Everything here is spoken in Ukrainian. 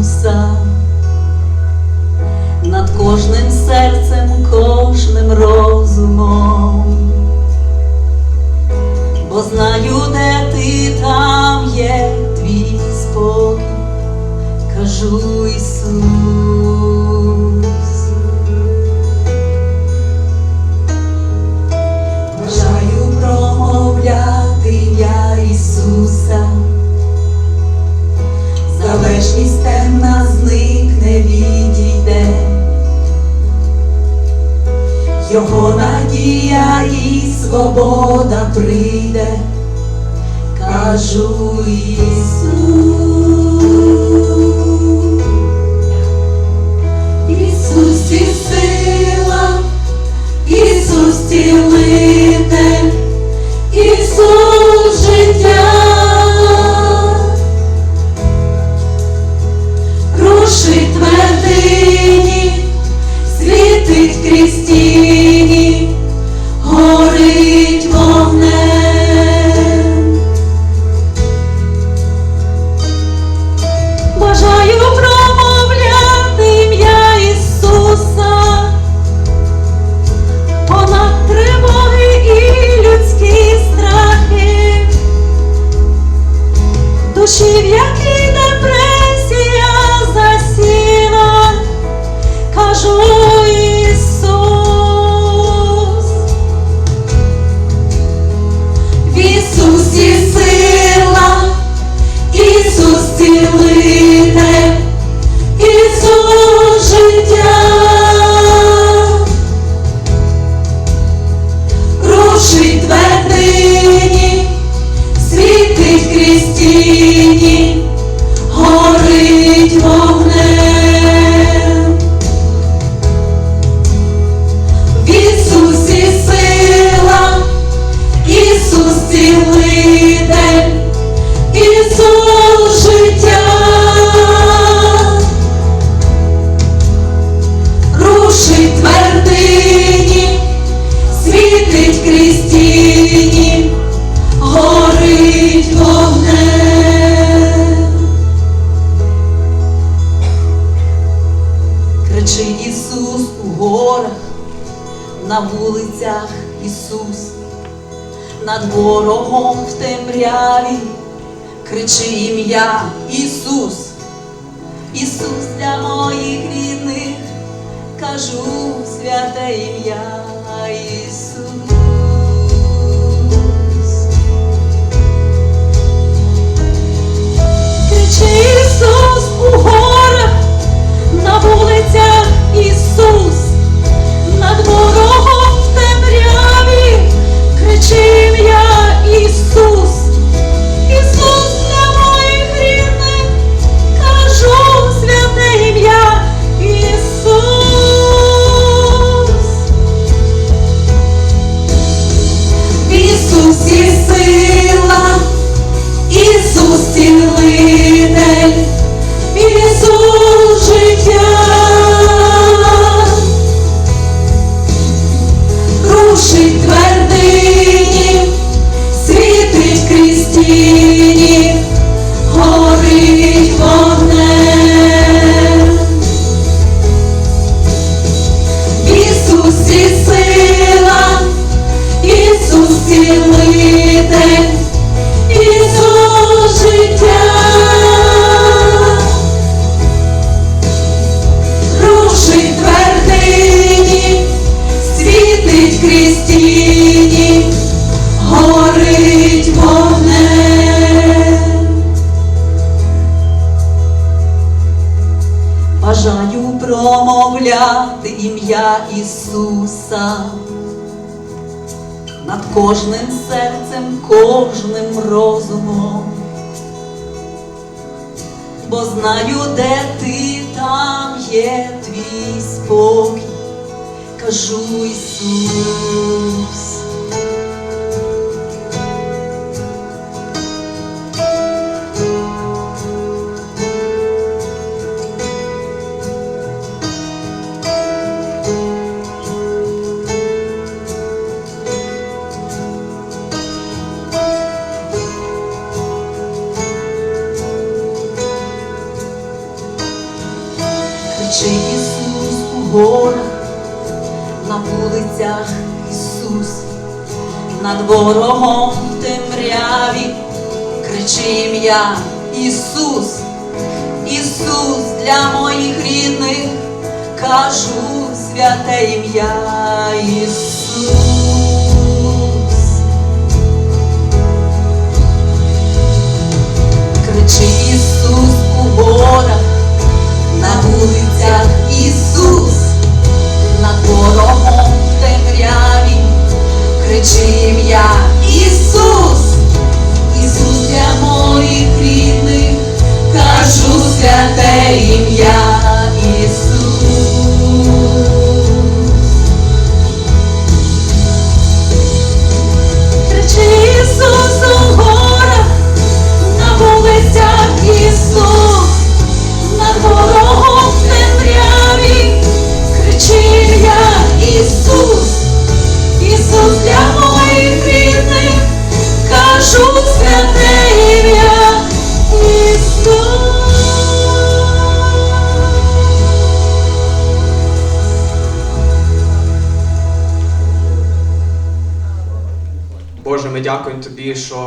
Богом над кожним серцем, кожним розумом, бо знаю, де ти там є. І свобода прийде, кажу Ісус. Ісус і сила, Ісус цілитель, Ісус життя. Твердині, світить крізь горах, на вулицях Ісус, над ворогом в темряві, кричи ім'я Ісус, Ісус для моїх рідних, кажу святе ім'я промовляти ім'я Ісуса. Над кожним серцем, кожним розумом, бо знаю, де ти там є твій спокій, кажу Ісус. Кричи Ісус у горах, на вулицях Ісус, над ворогом в темряві, кричи ім'я Ісус, Ісус для моїх рідних, кажу святе ім'я Ісус. Кричи Тобі, що